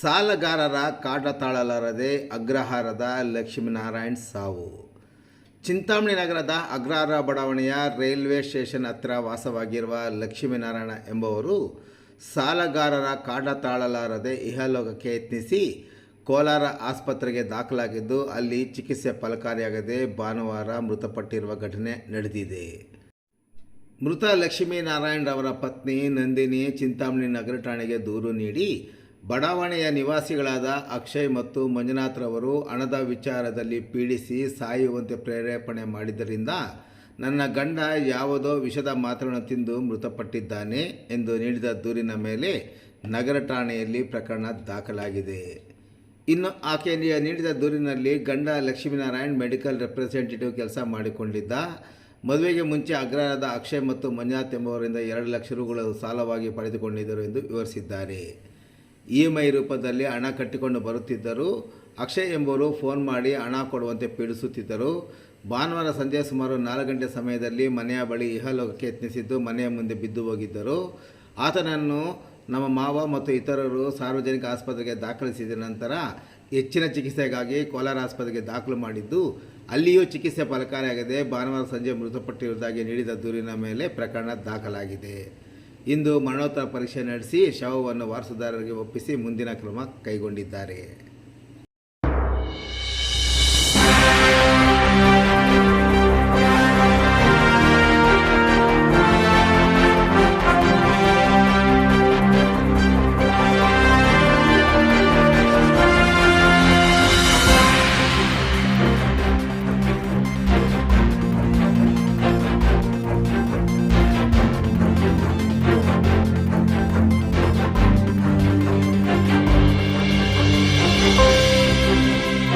ಸಾಲಗಾರರ ಕಾಟ ತಾಳಲಾರದೆ ಅಗ್ರಹಾರದ ಲಕ್ಷ್ಮೀನಾರಾಯಣ್ ಸಾವು. ಚಿಂತಾಮಣಿ ನಗರದ ಅಗ್ರಹಾರ ಬಡಾವಣೆಯ ರೈಲ್ವೆ ಸ್ಟೇಷನ್ ಹತ್ತಿರ ವಾಸವಾಗಿರುವ ಲಕ್ಷ್ಮೀನಾರಾಯಣ ಎಂಬುವರು ಸಾಲಗಾರರ ಕಾಟ ತಾಳಲಾರದೆ ಇಹಲೋಕಕ್ಕೆ ಯತ್ನಿಸಿ ಕೋಲಾರ ಆಸ್ಪತ್ರೆಗೆ ದಾಖಲಾಗಿದ್ದು ಅಲ್ಲಿ ಚಿಕಿತ್ಸೆ ಫಲಕಾರಿಯಾಗದೆ ಭಾನುವಾರ ಮೃತಪಟ್ಟಿರುವ ಘಟನೆ ನಡೆದಿದೆ. ಮೃತ ಲಕ್ಷ್ಮೀನಾರಾಯಣರವರ ಪತ್ನಿ ನಂದಿನಿ ಚಿಂತಾಮಣಿ ನಗರ ಠಾಣೆಗೆ ದೂರು ನೀಡಿ ಬಡಾವಣೆಯ ನಿವಾಸಿಗಳಾದ ಅಕ್ಷಯ್ ಮತ್ತು ಮಂಜುನಾಥ್ರವರು ಹಣದ ವಿಚಾರದಲ್ಲಿ ಪೀಡಿಸಿ ಸಾಯುವಂತೆ ಪ್ರೇರೇಪಣೆ ಮಾಡಿದ್ದರಿಂದ ನನ್ನ ಗಂಡ ಯಾವುದೋ ವಿಷದ ಮಾತ್ರವನ್ನು ತಿಂದು ಮೃತಪಟ್ಟಿದ್ದಾನೆ ಎಂದು ನೀಡಿದ ದೂರಿನ ಮೇಲೆ ನಗರ ಠಾಣೆಯಲ್ಲಿ ಪ್ರಕರಣ ದಾಖಲಾಗಿದೆ. ಇನ್ನು ಆಕೆ ನೀ- ನೀಡಿದ ದೂರಿನಲ್ಲಿ ಗಂಡ ಲಕ್ಷ್ಮೀನಾರಾಯಣ್ ಮೆಡಿಕಲ್ ರೆಪ್ರೆಸೆಂಟೇಟಿವ್ ಕೆಲಸ ಮಾಡಿಕೊಂಡಿದ್ದ. ಮದುವೆಗೆ ಮುಂಚೆ ಅಗ್ರಹಾರದ ಅಕ್ಷಯ್ ಮತ್ತು ಮಂಜುನಾಥ್ ಎಂಬುವರಿಂದ ಎರಡು ಲಕ್ಷ ರುಗಳು ಸಾಲವಾಗಿ ಪಡೆದುಕೊಂಡಿದ್ದರು ಎಂದು ವಿವರಿಸಿದ್ದಾರೆ. ಇ ಎಂ ಐ ರೂಪದಲ್ಲಿ ಹಣ ಕಟ್ಟಿಕೊಂಡು ಬರುತ್ತಿದ್ದರು. ಅಕ್ಷಯ್ ಎಂಬುವರು ಫೋನ್ ಮಾಡಿ ಹಣ ಕೊಡುವಂತೆ ಪೀಡಿಸುತ್ತಿದ್ದರು. ಭಾನುವಾರ ಸಂಜೆ ಸುಮಾರು ನಾಲ್ಕು ಗಂಟೆ ಸಮಯದಲ್ಲಿ ಮನೆಯ ಬಳಿ ಇಹಲೋಕಕ್ಕೆ ಯತ್ನಿಸಿದ್ದು ಮನೆಯ ಮುಂದೆ ಬಿದ್ದು ಹೋಗಿದ್ದರು. ಆತನನ್ನು ನಮ್ಮ ಮಾವ ಮತ್ತು ಇತರರು ಸಾರ್ವಜನಿಕ ಆಸ್ಪತ್ರೆಗೆ ದಾಖಲಿಸಿದ ನಂತರ ಹೆಚ್ಚಿನ ಚಿಕಿತ್ಸೆಗಾಗಿ ಕೋಲಾರ ಆಸ್ಪತ್ರೆಗೆ ದಾಖಲು ಮಾಡಿದ್ದು, ಅಲ್ಲಿಯೂ ಚಿಕಿತ್ಸೆ ಫಲಕಾರಿಯಾಗದೆ ಭಾನುವಾರ ಸಂಜೆ ಮೃತಪಟ್ಟಿರುವುದಾಗಿ ನೀಡಿದ ದೂರಿನ ಮೇಲೆ ಪ್ರಕರಣ ದಾಖಲಾಗಿದೆ. ಇಂದು ಮರಣೋತ್ತರ ಪರೀಕ್ಷೆ ನಡೆಸಿ ಶವವನ್ನು ವಾರಸುದಾರರಿಗೆ ಒಪ್ಪಿಸಿ ಮುಂದಿನ ಕ್ರಮ ಕೈಗೊಂಡಿದ್ದಾರೆ.